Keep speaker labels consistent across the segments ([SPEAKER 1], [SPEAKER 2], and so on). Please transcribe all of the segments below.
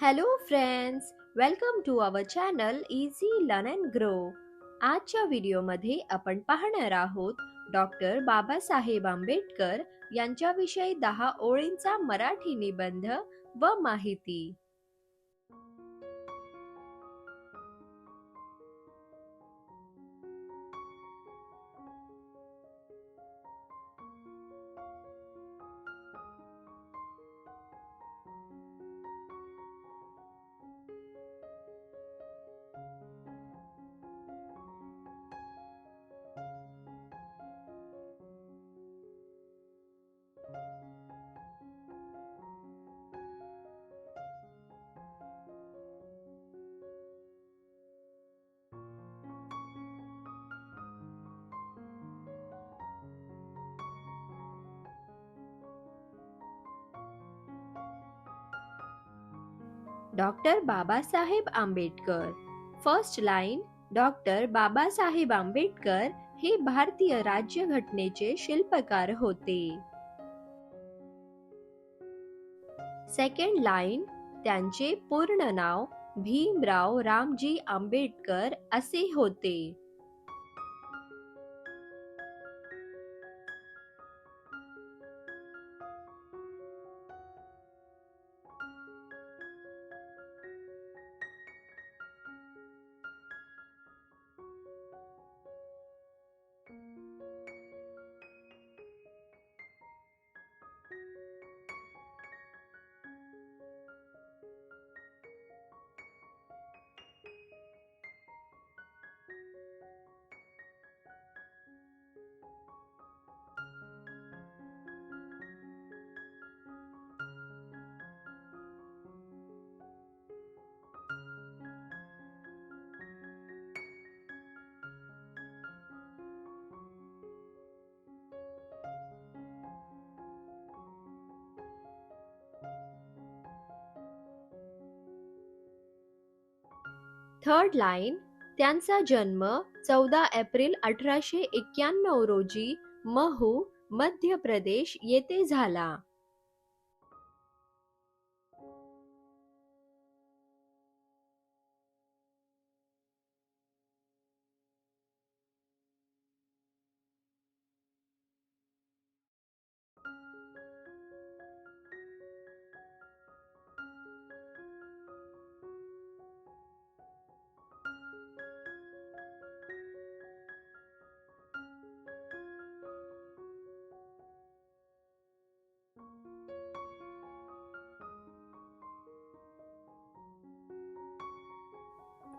[SPEAKER 1] Hello friends welcome to our channel easy learn and grow आजच्या व्हिडिओमध्ये आपण पाहणार आहोत डॉक्टर बाबासाहेब आंबेडकर यांच्याविषयी दहा ओळींचा मराठी निबंध व माहिती. Doctor Babasaheb Ambedkar. First line doctor Babasaheb Ambedkar हे भारतीय राज्यघटनेचे शिल्पकार होते. सेकंड लाईन त्यांचे पूर्ण नाव भीमराव रामजी आंबेडकर असे होते. थर्ड लाईन त्यांचा जन्म चौदा एप्रिल अठराशे एक्क्याण्णव रोजी महू मध्य प्रदेश येथे झाला.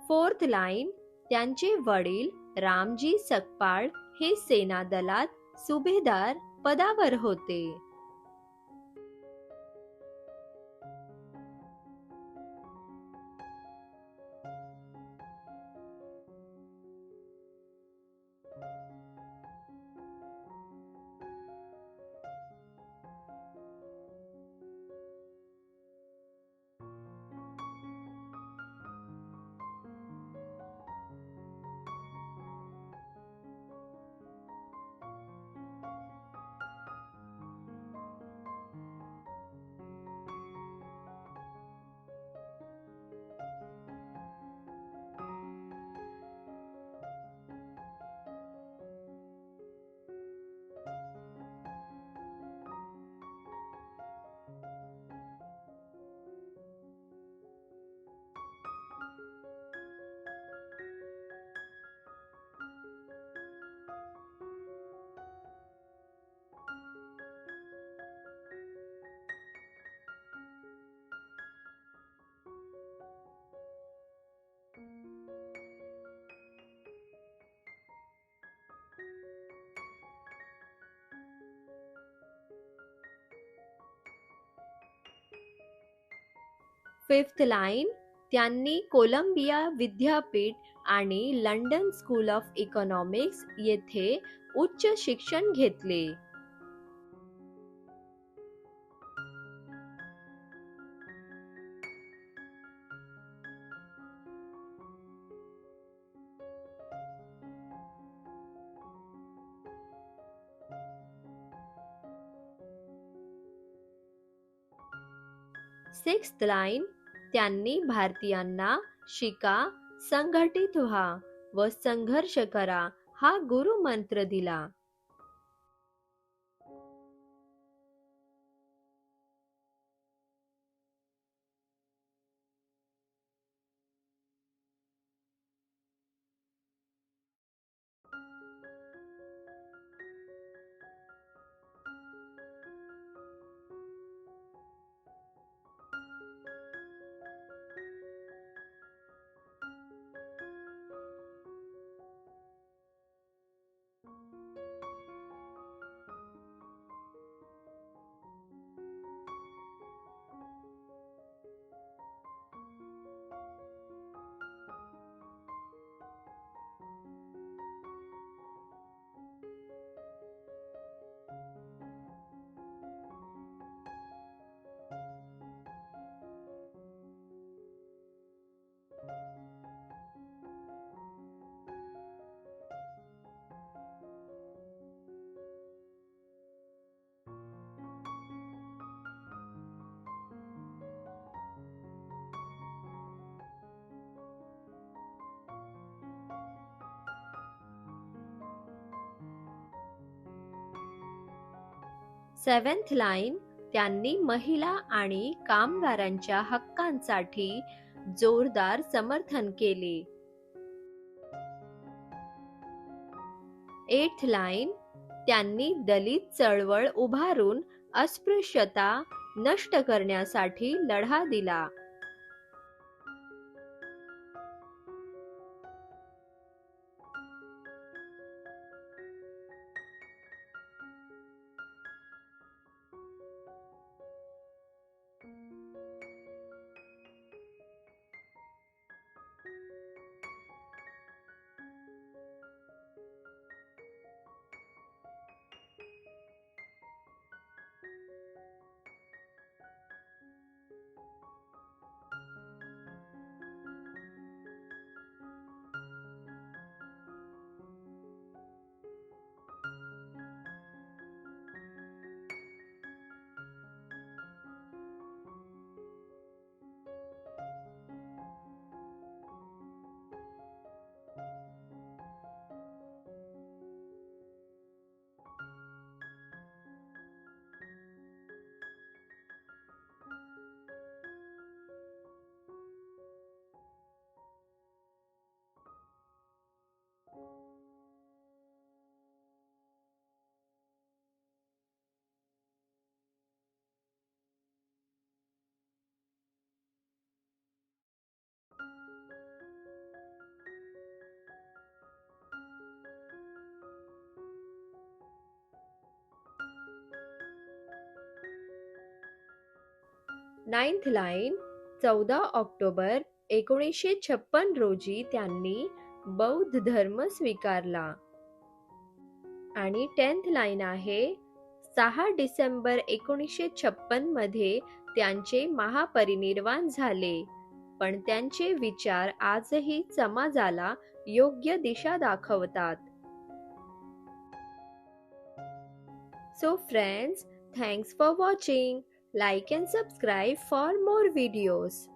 [SPEAKER 1] फोर्थ लाईन त्यांचे वडील रामजी सकपाळ हे सेना दलात सुभेदार पदावर होते. फिफ्थ लाईन त्यांनी कोलंबिया विद्यापीठ आणि लंडन स्कूल ऑफ इकॉनॉमिक्स येथे उच्च शिक्षण घेतले. सिक्स्थ लाईन त्यांनी भारतीयांना शिका संघटित व्हा व संघर्ष करा हा गुरु मंत्र दिला. सेव्हन्थ लाईन त्यांनी महिला आणि कामगारांच्या हक्कांसाठी जोरदार समर्थन केले. एथ लाईन त्यांनी दलित चळवळ उभारून अस्पृश्यता नष्ट करण्यासाठी लढा दिला. नाईन्थ लाईन चौदा ऑक्टोबर एकोणीसशे छप्पन रोजी त्यांनी बौद्ध धर्म स्वीकारला. आणि टेन्थ लाईन आहे सहा डिसेंबर एकोणीसशे छप्पनमध्ये त्यांचे महापरिनिर्वाण झाले पण त्यांचे विचार आजही समाजाला योग्य दिशा दाखवतात. So friends thanks for watching like and subscribe for more videos